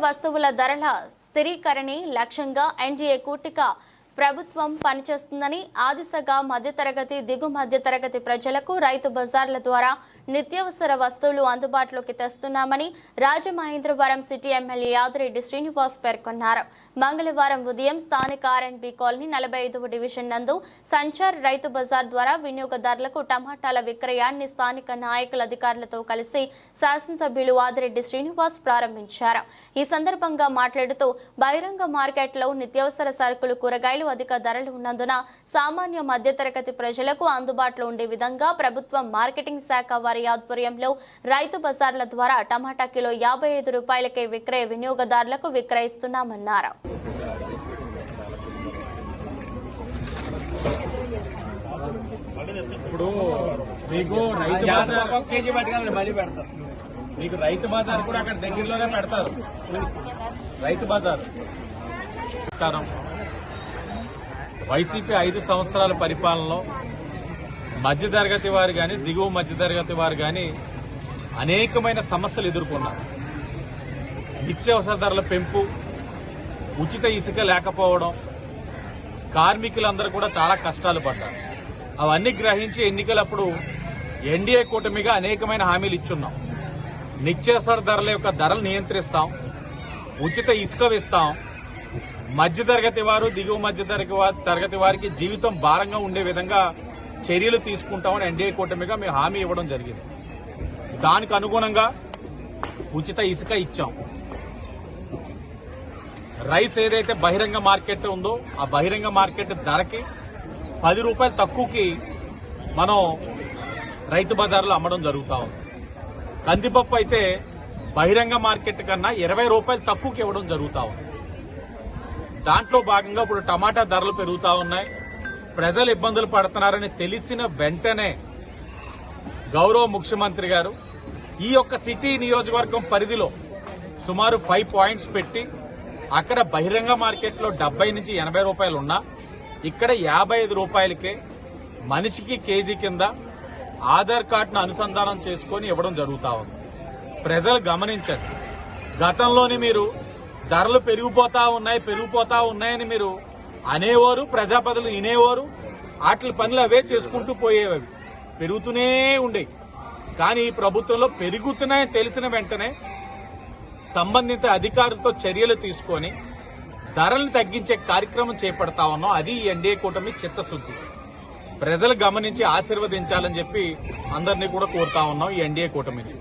వస్తువుల ధరల స్థిరీకరణే లక్ష్యంగా ఎన్డీఏ కూటిక ప్రభుత్వం పనిచేస్తుందని ఆ దిశగా మధ్యతరగతి దిగు మధ్యతరగతి ప్రజలకు రైతు బజార్ల ద్వారా నిత్యావసర వస్తువులు అందుబాటులోకి తెస్తున్నామని రాజమహేంద్రవరం సిటీ ఎమ్మెల్యే యాదిరెడ్డి శ్రీనివాస్ పేర్కొన్నారు. మంగళవారం ఉదయం స్థానిక ఆర్ఎండ్బి కాలనీ నలభై ఐదవ డివిజన్ నందు సంచార్ రైతు బజార్ ద్వారా వినియోగదారులకు టమాటాల విక్రయాన్ని స్థానిక నాయకుల అధికారులతో కలిసి శాసనసభ్యులు ఆదిరెడ్డి శ్రీనివాస్ ప్రారంభించారు. ఈ సందర్భంగా మాట్లాడుతూ బహిరంగ మార్కెట్లో నిత్యావసర సరుకులు కూరగాయలు అధిక ధరలు ఉన్నందున సామాన్య మధ్యతరగతి ప్రజలకు అందుబాటులో ఉండే విధంగా ప్రభుత్వం మార్కెటింగ్ శాఖ వారి ఆధ్వర్యంలో రైతు బజార్ల ద్వారా టమాటా కిలో యాభై ఐదు రూపాయలకే విక్రయ వినియోగదారులకు విక్రయిస్తున్నామన్నారు. ఇప్పుడు మీకు రైతు యాదవ్ బజార్ ఒక కేజీ పట్టుకెళ్ళండి మళ్ళీ పెడతాం. మీకు రైతు బజార్ కూడా అక్కడ దగ్గరలోనే పెడతారు. రైతు బజార్. నమస్కారం. వైసీపీ ఐదు సంవత్సరాల పరిపాలనలో మధ్యతరగతి వారు కానీ దిగువ మధ్యతరగతి వారు కానీ అనేకమైన సమస్యలు ఎదుర్కొన్నారు. నిత్యావసర ధరల పెంపు ఉచిత ఇసుక లేకపోవడం కార్మికులందరూ కూడా చాలా కష్టాలు పడ్డారు. అవన్నీ గ్రహించి ఎన్నికలప్పుడు ఎన్డీఏ కూటమిగా అనేకమైన హామీలు ఇచ్చున్నాం. నిత్యావసర ధరల యొక్క ధరలు నియంత్రిస్తాం ఉచిత ఇసుక ఇస్తాం మధ్యతరగతి వారు దిగువ మధ్యతరగతి తరగతి వారికి జీవితం భారంగా ఉండే విధంగా చర్యలు తీసుకుంటామని ఎన్డీఏ కూటమిగా మేము హామీ ఇవ్వడం జరిగింది. దానికి అనుగుణంగా ఉచిత ఇసుక ఇచ్చాం. రైస్ ఏదైతే బహిరంగ మార్కెట్ ఉందో ఆ బహిరంగ మార్కెట్ ధరకి పది రూపాయలు తక్కువకి మనం రైతు బజార్లో అమ్మడం జరుగుతా ఉంది. కందిపప్పు అయితే బహిరంగ మార్కెట్ కన్నా ఇరవై రూపాయలు తక్కువకి ఇవ్వడం జరుగుతా ఉంది. దాంట్లో భాగంగా ఇప్పుడు టమాటా ధరలు పెరుగుతా ఉన్నాయి. ప్రజలు ఇబ్బందులు పడుతున్నారని తెలిసిన వెంటనే గౌరవ ముఖ్యమంత్రి గారు ఈ యొక్క సిటీ నియోజకవర్గం పరిధిలో సుమారు ఫైవ్ పాయింట్స్ పెట్టి అక్కడ బహిరంగ మార్కెట్లో డెబ్బై నుంచి ఎనభై రూపాయలు ఉన్నా ఇక్కడ యాభై ఐదు రూపాయలకే మనిషికి కేజీ కింద ఆధార్ కార్డును అనుసంధానం చేసుకొని ఇవ్వడం జరుగుతా ఉంది. ప్రజలు గమనించండి. గతంలోని మీరు ధరలు పెరిగిపోతా ఉన్నాయి పెరిగిపోతా ఉన్నాయని మీరు అనేవారు ప్రజాపతులు వినేవారు వాటి పనులు అవే చేసుకుంటూ పోయేవి. పెరుగుతూనే ఉండేవి. కానీ ఈ ప్రభుత్వంలో పెరుగుతున్నాయని తెలిసిన వెంటనే సంబంధిత అధికారులతో చర్యలు తీసుకొని ధరలను తగ్గించే కార్యక్రమం చేపడతా ఉన్నాం. అది ఎన్డీఏ కూటమి చిత్తశుద్ధి. ప్రజలు గమనించి ఆశీర్వదించాలని చెప్పి అందరినీ కూడా కోరుతా ఉన్నాం ఈ ఎన్డీఏ కూటమిని.